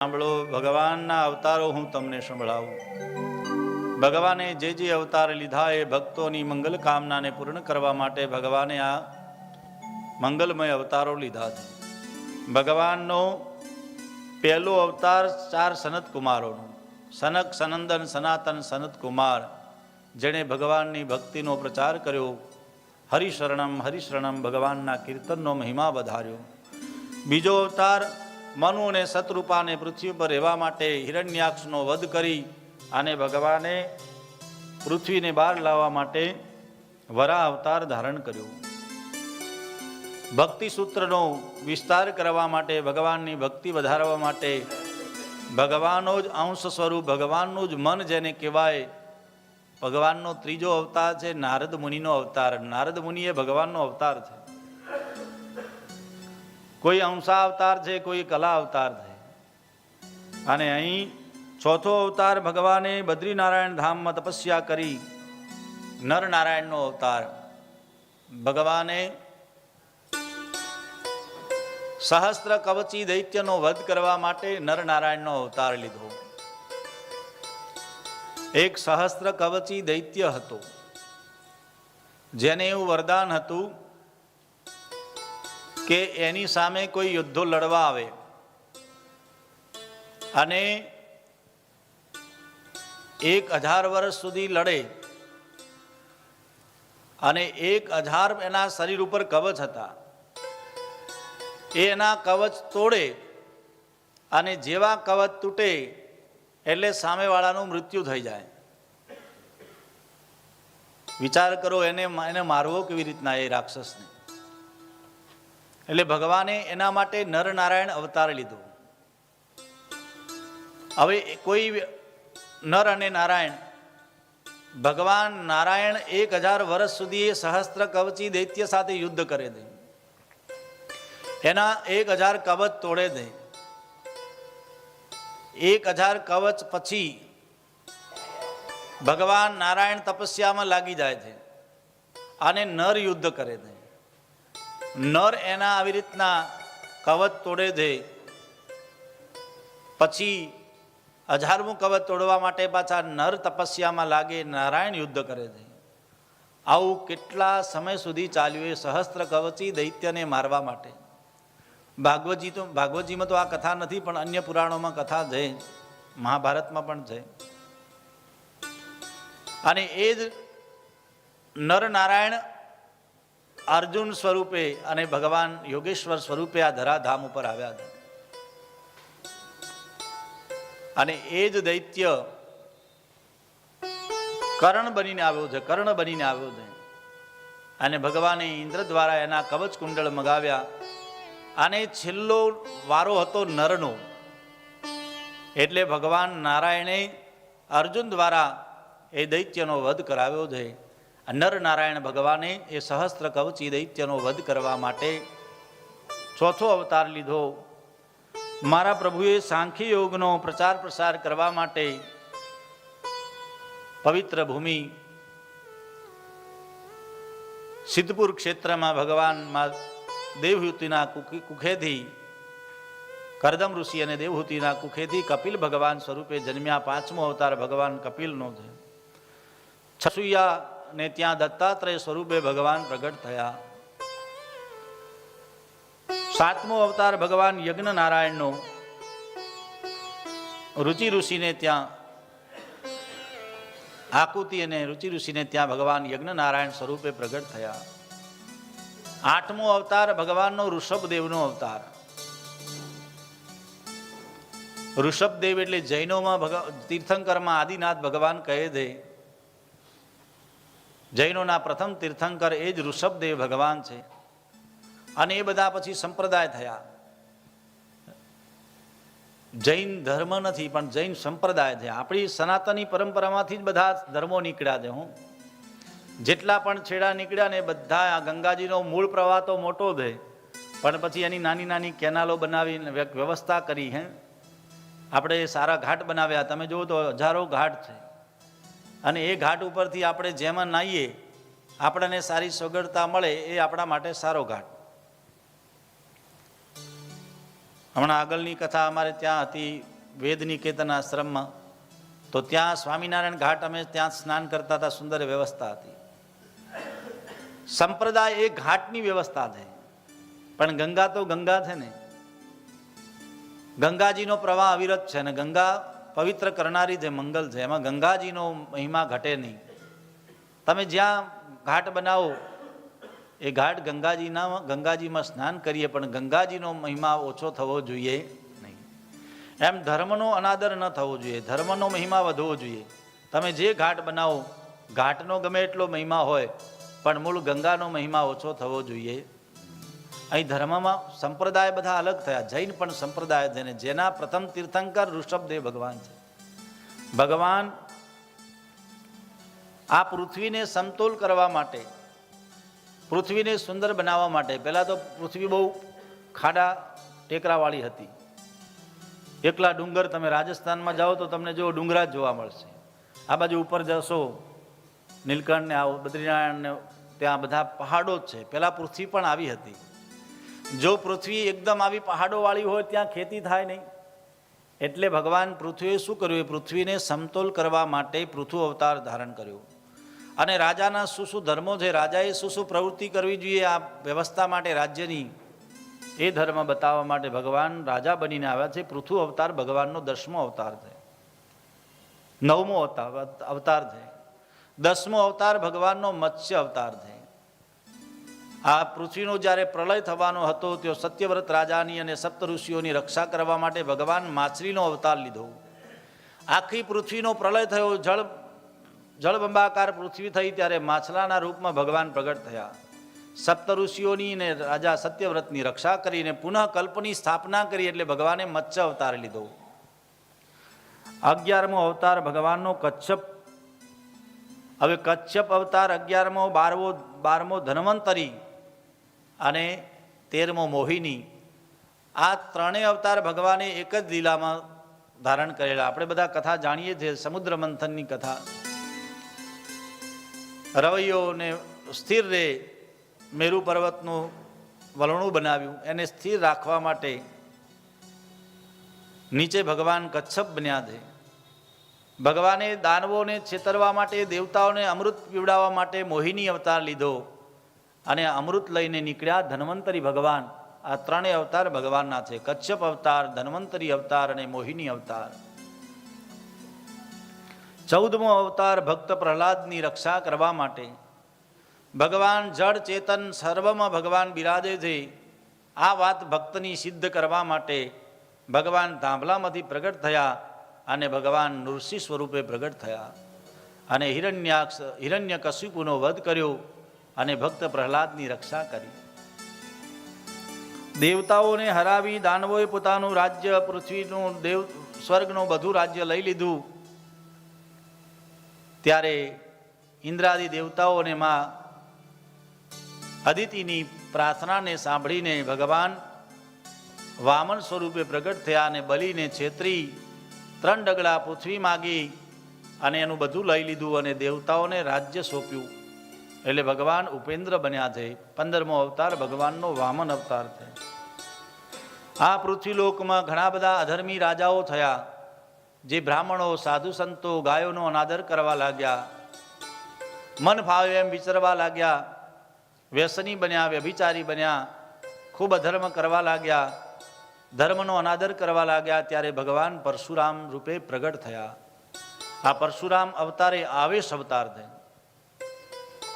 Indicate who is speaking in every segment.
Speaker 1: સાંભળો, ભગવાનના અવતારો હું તમને સંભળાવું. ભગવાને જે જે અવતાર લીધા એ ભક્તોની મંગલ કામનાને પૂર્ણ કરવા માટે ભગવાને આ મંગલમય અવતારો લીધા છે. ભગવાનનો પહેલો અવતાર ચાર સનત કુમારોનો સનક, સનંદન, સનાતન સનત કુમાર જેણે ભગવાનની ભક્તિનો પ્રચાર કર્યો. હરિશરણમ હરિશરણમ ભગવાનના કીર્તનનો મહિમા વધાર્યો. બીજો અવતાર મનુ અને શત્રુપાને પૃથ્વી પર રહેવા માટે હિરણ્યાક્ષનો વધ કરી અને ભગવાને પૃથ્વીને બહાર લાવવા માટે વરા અવતાર ધારણ કર્યો. ભક્તિ સૂત્રનો વિસ્તાર કરવા માટે, ભગવાનની ભક્તિ વધારવા માટે ભગવાનનો જ અંશ સ્વરૂપ, ભગવાનનું જ મન જેને કહેવાય, ભગવાનનો ત્રીજો અવતાર છે નારદ મુનિનો અવતાર. નારદ મુનિ એ ભગવાનનો અવતાર છે. કોઈ અંશા અવતાર છે, કોઈ કલા અવતાર છે. અને અહીં ચોથો અવતાર ભગવાને બદ્રીનારાયણ ધામમાં તપસ્યા કરી. નરનારાયણનો અવતાર. ભગવાને સહસ્ત્ર કવચી દૈત્યનો વધ કરવા માટે નરનારાયણનો અવતાર લીધો. એક સહસ્ત્ર કવચી દૈત્ય હતો. જેને એવું વરદાન હતું કે એની સામે કોઈ યુદ્ધો લડવા આવે. અને એક હજાર વર્ષ સુધી લડે. અને એક હજાર એના શરીર ઉપર કવચ હતા. એ એના કવચ તોડે અને જેવા કવચ તૂટે એટલે સામેવાળાનું મૃત્યુ થઈ જાય. વિચાર કરો એને એને મારવો કેવી રીતના એ રાક્ષસને? એટલે ભગવાને એના માટે નરનારાયણ અવતાર લીધો. હવે કોઈ નર અને નારાયણ, ભગવાન નારાયણ એક હજાર વર્ષ સુધી સહસ્ત્ર કવચી દૈત્ય સાથે યુદ્ધ કરે છે એના એક હજાર કવચ તોડે દે. એક હજાર કવચ પછી ભગવાન નારાયણ તપસ્યામાં લાગી જાય છે. અને નર યુદ્ધ કરે છે નર એના આવી રીતના કવચ તોડે છે. પછી હજારમું કવચ તોડવા માટે પાછા નર તપસ્યામાં લાગે, નારાયણ યુદ્ધ કરે છે. આવું કેટલા સમય સુધી ચાલ્યું એ સહસ્ત્ર કવચી દૈત્યને મારવા માટે. ભાગવતજી તો, ભાગવતજીમાં તો આ કથા નથી, પણ અન્ય પુરાણોમાં કથા છે. મહાભારતમાં પણ છે. અને એ જ નરનારાયણ અર્જુન સ્વરૂપે અને ભગવાન યોગેશ્વર સ્વરૂપે આ ધરાધામ ઉપર આવ્યા હતા. અને એ જ દૈત્ય કર્ણ બનીને આવ્યો છે, કર્ણ બનીને આવ્યો છે. અને ભગવાને ઇન્દ્ર દ્વારા એના કવચ કુંડળ મગાવ્યા. અને છેલ્લો વારો હતો નરનો. એટલે ભગવાન નારાયણે અર્જુન દ્વારા એ દૈત્યનો વધ કરાવ્યો છે. નર નારાયણ ભગવાને એ સહસ્ત્ર કવચી દૈત્યનો વધ કરવા માટે ચોથો અવતાર લીધો. મારા પ્રભુએ સાંખી યોગનો પ્રચાર પ્રસાર કરવા માટે પવિત્ર ભૂમિ સિદ્ધપુર ક્ષેત્રમાં ભગવાનમાં દેવહૂતિના કુખે- કુખેથી, કરદમ ઋષિ અને દેવહૂતિના કુખેથી કપિલ ભગવાન સ્વરૂપે જન્મ્યા પાંચમો અવતાર ભગવાન કપિલનો છે છસુયા ને ત્યાં દત્તાત્રેય સ્વરૂપે ભગવાન પ્રગટ થયા. સાતમો અવતાર ભગવાન યજ્ઞ નારાયણનો રુચિ ઋષિને ત્યાં, આકૃતિ અને રુચિ ઋષિને ત્યાં ભગવાન યજ્ઞ નારાયણ સ્વરૂપે પ્રગટ થયા. આઠમો અવતાર ભગવાનનો ઋષભદેવનો અવતાર. ઋષભદેવ એટલે જૈનોમાં તીર્થંકરમાં આદિનાથ ભગવાન કહે છે જૈનોના પ્રથમ તીર્થંકર એ જ ઋષભદેવ ભગવાન છે. અને એ બધા પછી સંપ્રદાય થયા. જૈન ધર્મ નથી, પણ જૈન સંપ્રદાય છે. આપણી સનાતની પરંપરામાંથી જ બધા ધર્મો નીકળ્યા છે હું. જેટલા પણ છેડા નીકળ્યા ને બધા આ ગંગાજીનો મૂળ પ્રવાહ તો મોટો છે. પણ પછી એની નાની નાની કેનાલો બનાવીને વ્યવસ્થા કરી હે. આપણે સારા ઘાટ બનાવ્યા. તમે જુઓ તો હજારો ઘાટ છે. અને એ ઘાટ ઉપરથી આપણે જેમાં નાહીએ, આપણને સારી સગવડતા મળે એ આપણા માટે સારો ઘાટ. હમણાં આગળની કથા અમારે ત્યાં હતી વેદ નિકેતન આશ્રમમાં. તો ત્યાં સ્વામિનારાયણ ઘાટ અમે ત્યાં સ્નાન કરતા હતા, સુંદર વ્યવસ્થા હતી. સંપ્રદાય એ ઘાટની વ્યવસ્થા છે. પણ ગંગા તો ગંગા છે ને. ગંગાજીનો પ્રવાહ અવિરત છે ને ગંગા પવિત્ર કરનારી જે મંગલ છે, એમાં ગંગાજીનો મહિમા ઘટે નહીં. તમે જ્યાં ઘાટ બનાવો, એ ઘાટ ગંગાજીના ગંગાજીમાં સ્નાન કરીએ, પણ ગંગાજીનો મહિમા ઓછો થવો જોઈએ નહીં. એમ ધર્મનો અનાદર ન થવો જોઈએ, ધર્મનો મહિમા વધવો જોઈએ. તમે જે ઘાટ બનાવો, ઘાટનો ગમે એટલો મહિમા હોય, પણ મૂળ ગંગાનો મહિમા ઓછો થવો જોઈએ અહીં ધર્મમાં સંપ્રદાય બધા અલગ થયા. જૈન પણ સંપ્રદાય છે ને જેના પ્રથમ તીર્થંકર ઋષભદેવ ભગવાન છે. ભગવાન આ પૃથ્વીને સમતોલ કરવા માટે, પૃથ્વીને સુંદર બનાવવા માટે, પહેલાં તો પૃથ્વી બહુ ખાડા ટેકરાવાળી હતી. એકલા ડુંગર તમે રાજસ્થાનમાં જાઓ તો તમને જો ડુંગરા જ જોવા મળશે. આ બાજુ ઉપર જશો નીલકંઠ ને આવો બદ્રીનારાયણ ને ત્યાં બધા પહાડો જ છે. પહેલાં પૃથ્વી પણ આવી હતી. જો પૃથ્વી એકદમ આવી પહાડોવાળી હોય, ત્યાં ખેતી થાય નહીં. એટલે ભગવાન પૃથ્વીએ શું કર્યું? એ પૃથ્વીને સમતોલ કરવા માટે પૃથુ અવતાર ધારણ કર્યો. અને રાજાના શું શું ધર્મો છે? રાજાએ શું શું પ્રવૃત્તિ કરવી જોઈએ આ વ્યવસ્થા માટે રાજ્યની? એ ધર્મ બતાવવા માટે ભગવાન રાજા બનીને આવ્યા છે. પૃથુ અવતાર ભગવાનનો દસમો અવતાર છે. નવમો અવતાર અવતાર છે. દસમો અવતાર ભગવાનનો મત્સ્ય અવતાર છે. આ પૃથ્વીનો જ્યારે પ્રલય થવાનો હતો તેઓ સત્યવ્રત રાજાની અને સપ્ત ઋષિઓની રક્ષા કરવા માટે ભગવાન માછલીનો અવતાર લીધો. આખી પૃથ્વીનો પ્રલય થયો, જળ, જળબંબાકાર પૃથ્વી થઈ ત્યારે માછલાના રૂપમાં ભગવાન પ્રગટ થયા. સપ્ત ઋષિઓની ને રાજા સત્યવ્રતની રક્ષા કરીને પુનઃ કલ્પની સ્થાપના કરી એટલે ભગવાને મત્સ્ય અવતાર લીધો. અગિયારમો અવતાર ભગવાનનો કચ્છપ. હવે કચ્છપ અવતાર અગિયારમો, બારમો બારમો ધન્વંતરી. અને તેરમો મોહિની. આ ત્રણેય અવતાર ભગવાને એક જ લીલામાં ધારણ કરેલા. આપણે બધા કથા જાણીએ છીએ, સમુદ્ર મંથનની કથા. રવૈયોને સ્થિર રહે મેરુ પર્વતનું વલણું બનાવ્યું. એને સ્થિર રાખવા માટે નીચે ભગવાન કચ્છપ બન્યા છે. ભગવાને દાનવોને છેતરવા માટે, દેવતાઓને અમૃત પીવડાવવા માટે મોહિની અવતાર લીધો. અને અમૃત લઈને નીકળ્યા ધન્વંતરી ભગવાન. આ ત્રણેય અવતાર ભગવાનના છે. કચ્છપ અવતાર, ધન્વંતરી અવતાર અને મોહિની અવતાર. ચૌદમો અવતાર ભક્ત પ્રહલાદની રક્ષા કરવા માટે. ભગવાન જળ ચેતન સર્વમાં ભગવાન બિરાજે છે. આ વાત ભક્તની સિદ્ધ કરવા માટે ભગવાન ધાંભલામાંથી પ્રગટ થયા અને ભગવાન નૃસિંહ સ્વરૂપે પ્રગટ થયા. અને હિરણ્યાક્ષ હિરણ્ય કશ્યપુનો વધ કર્યો. અને ભક્ત પ્રહલાદની રક્ષા કરી. દેવતાઓને હરાવી દાનવોએ પોતાનું રાજ્ય, પૃથ્વીનું દેવ, સ્વર્ગનું બધું રાજ્ય લઈ લીધું. ત્યારે ઇન્દ્રાદિ દેવતાઓને માં અદિતિની પ્રાર્થનાને સાંભળીને ભગવાન વામન સ્વરૂપે પ્રગટ થયા અને બલીને છેતરી ત્રણ ડગલા પૃથ્વી માગી અને એનું બધું લઈ લીધું અને દેવતાઓને રાજ્ય સોંપ્યું. એટલે ભગવાન ઉપેન્દ્ર બન્યા છે. પંદરમો અવતાર ભગવાનનો વામન અવતાર છે. આ પૃથ્વીલોકમાં ઘણા બધા અધર્મી રાજાઓ થયા, જે બ્રાહ્મણો, સાધુ સંતો, ગાયોનો અનાદર કરવા લાગ્યા. મન ફાવે એમ વિચરવા લાગ્યા. વ્યસની બન્યા, વ્યભિચારી બન્યા. ખૂબ અધર્મ કરવા લાગ્યા. ધર્મનો અનાદર કરવા લાગ્યા ત્યારે ભગવાન પરશુરામ રૂપે પ્રગટ થયા. આ પરશુરામ અવતારે આવેશ અવતાર છે.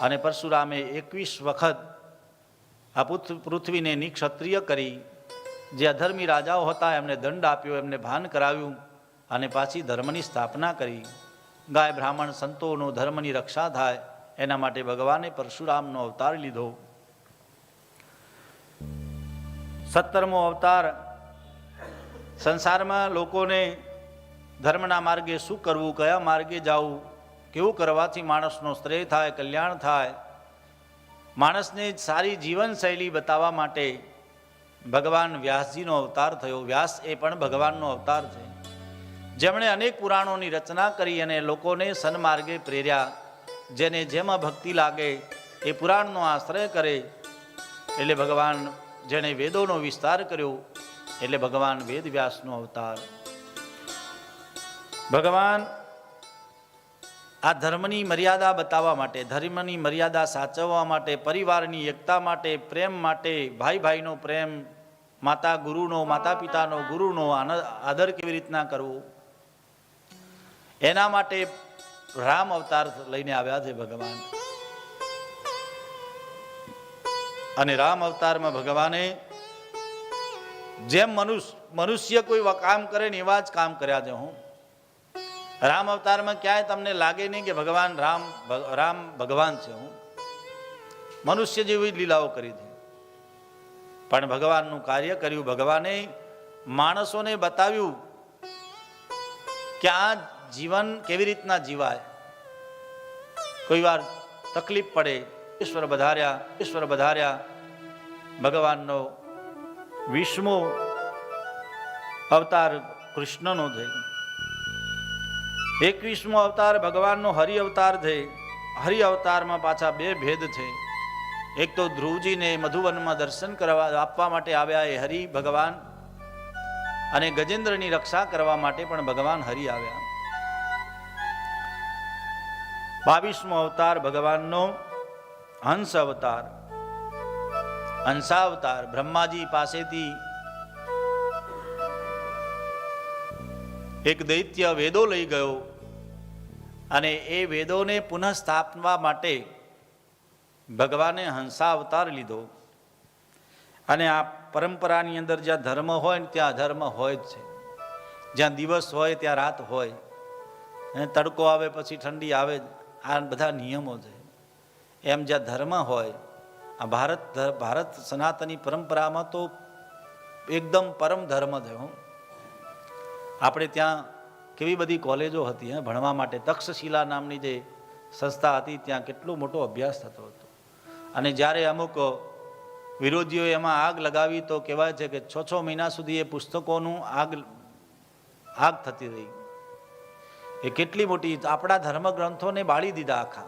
Speaker 1: અને પરશુરામે એકવીસ વખત આ પૃથ્વ- પૃથ્વીને નિક્ષત્રિય કરી. જે અધર્મી રાજાઓ હતા, એમને દંડ આપ્યો, એમને ભાન કરાવ્યું અને પાછી ધર્મની સ્થાપના કરી. ગાય બ્રાહ્મણ સંતોનો ધર્મની રક્ષા થાય, એના માટે ભગવાને પરશુરામનો અવતાર લીધો. સત્તરમો અવતાર. સંસારમાં લોકોને ધર્મના માર્ગે શું કરવું, કયા માર્ગે જવું કેવું કરવાથી માણસનો શ્રેય થાય, કલ્યાણ થાય? માણસને સારી જીવનશૈલી બતાવવા માટે ભગવાન વ્યાસજીનો અવતાર થયો. વ્યાસ એ પણ ભગવાનનો અવતાર છે. જેમણે અનેક પુરાણોની રચના કરી અને લોકોને સન્માર્ગે પ્રેર્યા. જેને જેમાં ભક્તિ લાગે, એ પુરાણનો આશ્રય કરે. એટલે ભગવાન જેણે વેદોનો વિસ્તાર કર્યો, એટલે ભગવાન વેદ વ્યાસનો અવતાર. ભગવાન આ ધર્મની મર્યાદા બતાવવા માટે, ધર્મની મર્યાદા સાચવવા માટે, પરિવારની એકતા માટે, પ્રેમ માટે ભાઈ ભાઈનો પ્રેમ, માતા ગુરુનો માતા પિતાનો ગુરુનો આદર કેવી રીતના કરવો? એના માટે રામ અવતાર લઈને આવ્યા છે ભગવાન. અને રામ અવતારમાં ભગવાને જેમ મનુષ્ય મનુષ્ય કોઈ કામ કરે ને એવા જ કામ કર્યા છે હું. રામ અવતારમાં ક્યાંય તમને લાગે નહીં કે ભગવાન રામ રામ ભગવાન છે હું. મનુષ્ય જેવી લીલાઓ કરી છે પણ ભગવાનનું કાર્ય કર્યું, ભગવાને માણસોને બતાવ્યું કે આ જીવન કેવી રીતના જીવાય. કોઈ વાર તકલીફ પડે, ઈશ્વર વધાર્યા ઈશ્વર વધાર્યા, ભગવાનનો વિષ્ણુ અવતાર કૃષ્ણનો છે એકવીસમો અવતાર ભગવાનનો હરિ અવતાર છે હરિ અવતારમાં પાછા બે ભેદ છે એક તો ધ્રુવજીને મધુવનમાં દર્શન કરવા આપવા માટે આવ્યા એ હરિ ભગવાન અને ગજેન્દ્રની રક્ષા કરવા માટે પણ ભગવાન હરિ આવ્યા. બાવીસમો અવતાર ભગવાનનો હંસ અવતાર. હંસાવતાર બ્રહ્માજી પાસેથી એક દૈત્ય વેદો લઈ ગયો અને એ વેદોને પુનઃ સ્થાપવા માટે ભગવાને હંસા અવતાર લીધો. અને આ પરંપરાની અંદર જ્યાં ધર્મ હોય ને ત્યાં અધર્મ હોય જ છે. જ્યાં દિવસ હોય ત્યાં રાત હોય. અને તડકો આવે પછી ઠંડી આવે, આ બધા નિયમો છે. એમ જ્યાં ધર્મ હોય, આ ભારત ભારત સનાતની પરંપરામાં તો એકદમ પરમ ધર્મ છે, હું. આપણે ત્યાં કેવી બધી કોલેજો હતી, હે? ભણવા માટે. તક્ષશિલા નામની જે સંસ્થા હતી, ત્યાં કેટલો મોટો અભ્યાસ થતો હતો. અને જ્યારે અમુક વિરોધીઓ એમાં આગ લગાવી, તો કહેવાય છે કે છ છ મહિના સુધી એ પુસ્તકોનું આગ આગ થતી રહી. એ કેટલી મોટી, આપણા ધર્મગ્રંથોને બાળી દીધા આખા.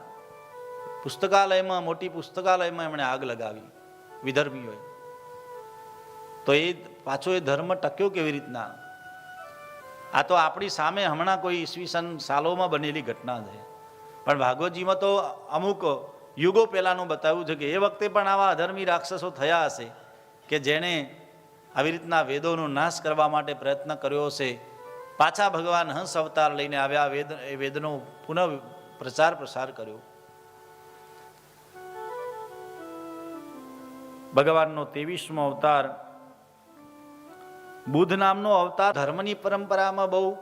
Speaker 1: પુસ્તકાલયમાં, મોટી પુસ્તકાલયમાં એમણે આગ લગાવી, વિધર્મીઓએ. તો એ પાછો એ ધર્મ ટક્યો કેવી રીતના? આ તો આપણી સામે હમણાં કોઈ ઈસવીસન સાલોમાં બનેલી ઘટના છે. પણ ભાગવતજીમાં તો અમુક યુગો પહેલાંનું બતાવ્યું છે કે એ વખતે પણ આવા અધર્મી રાક્ષસો થયા હશે કે જેણે આવી રીતના વેદોનો નાશ કરવા માટે પ્રયત્ન કર્યો હશે. પાછા ભગવાન હંસ અવતાર લઈને આવ્યા વેદ, એ વેદનો પુનઃ પ્રચાર પ્રસાર કર્યો. ભગવાનનો ત્રેવીસમો અવતાર બુદ્ધ નામનો અવતાર ધર્મની પરંપરામાં બહુ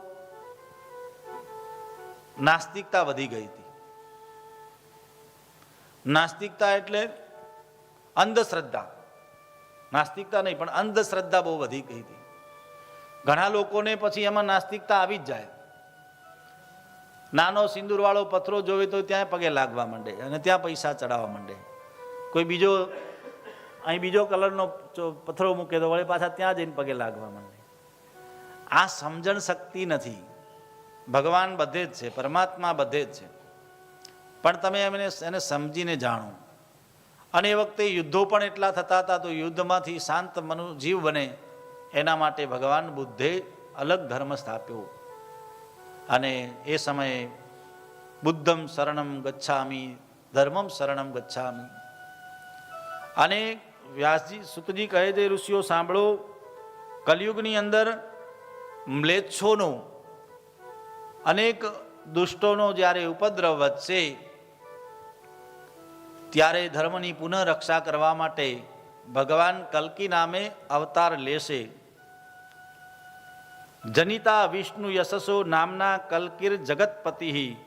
Speaker 1: નાસ્તિકતા વધી ગઈ હતી. નાસ્તિકતા એટલે અંધશ્રદ્ધા. નાસ્તિકતા નહીં, પણ અંધશ્રદ્ધા બહુ વધી ગઈ હતી. ઘણા લોકોને પછી એમાં નાસ્તિકતા આવી જ જાય. નાનો સિંદૂરવાળો પથરો જોવે તો ત્યાં પગે લાગવા માંડે અને ત્યાં પૈસા ચડાવવા માંડે. કોઈ બીજો અહીં બીજો કલરનો પથ્થરો મૂકે તો વળી પાછા ત્યાં જઈને પગે લાગવા માંડે. આ સમજણ શક્તિ નથી. ભગવાન બધે જ છે, પરમાત્મા બધે જ છે. પણ તમે એમને એને સમજીને જાણો. અને એ વખતે યુદ્ધો પણ એટલા થતા હતા તો યુદ્ધમાંથી શાંત મનુ, જીવ બને. એના માટે ભગવાન બુદ્ધે અલગ ધર્મ સ્થાપ્યો. અને એ સમયે બુદ્ધમ શરણમ ગચ્છામી, ધર્મમ શરણમ ગચ્છામી. અને વ્યાસજી, સુતજી કહે છે, ઋષિઓ સાંભળો, કલયુગની અંદર મ્લેચ્છોનો અનેક દુષ્ટોનો જ્યારે ઉપદ્રવ વધશે, ત્યારે ધર્મની પુનઃ રક્ષા કરવા માટે ભગવાન કલ્કી નામે અવતાર લેશે. જનિતા વિષ્ણુ યશસો નામના કલ્કિર જગતપતિ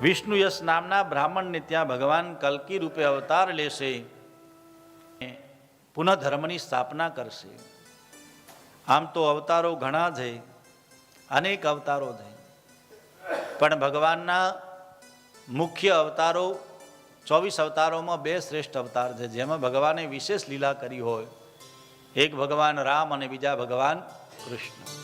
Speaker 1: વિષ્ણુ યશ નામના બ્રાહ્મણને ત્યાં ભગવાન કલ્કી રૂપે અવતાર લેશે. પુનઃ ધર્મની સ્થાપના કરશે. આમ તો અવતારો ઘણા છે, અનેક અવતારો છે. પણ ભગવાનના મુખ્ય અવતારો ચોવીસ અવતારોમાં બે શ્રેષ્ઠ અવતાર છે, જેમાં ભગવાને વિશેષ લીલા કરી હોય. એક ભગવાન રામ અને બીજા ભગવાન કૃષ્ણ.